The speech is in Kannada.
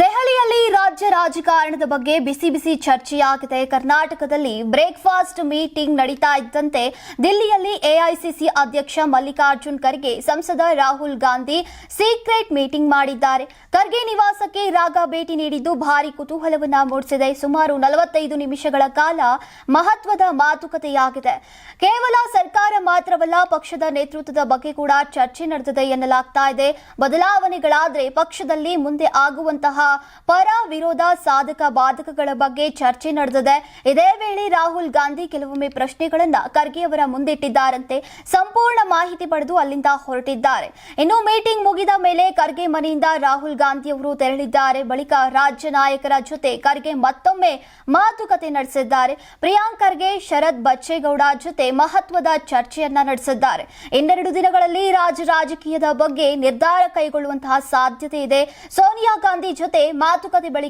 ದೆಹಲಿಯಲ್ಲಿ ರಾಜ್ಯ ರಾಜಕಾರಣದ ಬಗ್ಗೆ ಬಿಸಿ ಬಿಸಿ ಚರ್ಚೆಯಾಗಿದೆ. ಕರ್ನಾಟಕದಲ್ಲಿ ಬ್ರೇಕ್ಫಾಸ್ಟ್ ಮೀಟಿಂಗ್ ನಡೀತಾ ಇದ್ದಂತೆ ದಿಲ್ಲಿಯಲ್ಲಿ ಎಐಸಿಸಿ ಅಧ್ಯಕ್ಷ ಮಲ್ಲಿಕಾರ್ಜುನ್ ಖರ್ಗೆ, ಸಂಸದ ರಾಹುಲ್ ಗಾಂಧಿ ಸೀಕ್ರೆಟ್ ಮೀಟಿಂಗ್ ಮಾಡಿದ್ದಾರೆ. ಖರ್ಗೆ ನಿವಾಸಕ್ಕೆ ರಾಗ ಭೇಟಿ ನೀಡಿದ್ದು ಭಾರಿ ಕುತೂಹಲವನ್ನ ಮೂಡಿಸಿದೆ. ಸುಮಾರು ನಲವತ್ತೈದು ನಿಮಿಷಗಳ ಕಾಲ ಮಹತ್ವದ ಮಾತುಕತೆಯಾಗಿದೆ. ಕೇವಲ ಸರ್ಕಾರ ಮಾತ್ರವಲ್ಲ, ಪಕ್ಷದ ನೇತೃತ್ವದ ಬಗ್ಗೆ ಕೂಡ ಚರ್ಚೆ ನಡೆದಿದೆ ಎನ್ನಲಾಗ್ತಾ ಇದೆ. ಬದಲಾವಣೆಗಳಾದ್ರೆ ಪಕ್ಷದಲ್ಲಿ ಮುಂದೆ ಆಗುವಂತಹ ಪರ ವಿರೋಧ ಸಾಧಕ ಬಾಧಕಗಳ ಬಗ್ಗೆ ಚರ್ಚೆ ನಡೆದಿದೆ. ಇದೇ ವೇಳೆ ರಾಹುಲ್ ಗಾಂಧಿ ಕೆಲವೊಮ್ಮೆ ಪ್ರಶ್ನೆಗಳನ್ನ ಖರ್ಗೆ ಅವರ ಮುಂದಿಟ್ಟಿದ್ದಾರಂತೆ ಸಂಪೂರ್ಣ ಮಾಹಿತಿ ಪಡೆದು ಅಲ್ಲಿಂದ ಹೊರಟಿದ್ದಾರೆ. ಇನ್ನು ಮೀಟಿಂಗ್ ಮುಗಿದ ಮೇಲೆ ಖರ್ಗೆ ಮನೆಯಿಂದ ರಾಹುಲ್ ಗಾಂಧಿ ಅವರು ತೆರಳಿದ್ದಾರೆ. ಬಳಿಕ ರಾಜ್ಯ ನಾಯಕರ ಜೊತೆ ಖರ್ಗೆ ಮತ್ತೊಮ್ಮೆ ಮಾತುಕತೆ ನಡೆಸಿದ್ದಾರೆ. ಪ್ರಿಯಾಂಕ್ ಖರ್ಗೆ ಶರದ್ ಬಚ್ಚೇಗೌಡ ಜೊತೆ ಮಹತ್ವದ ಚರ್ಚೆಯನ್ನ ನಡೆಸಿದ್ದಾರೆ. ಇನ್ನೆರಡು ದಿನಗಳಲ್ಲಿ ರಾಜ್ಯ ರಾಜಕೀಯದ ಬಗ್ಗೆ ನಿರ್ಧಾರ ಕೈಗೊಳ್ಳುವಂತಹ ಸಾಧ್ಯತೆ ಇದೆ. ಸೋನಿಯಾ ಗಾಂಧಿ ಜೊತೆ ಮಾತುಕತೆ ಬಳಿಕ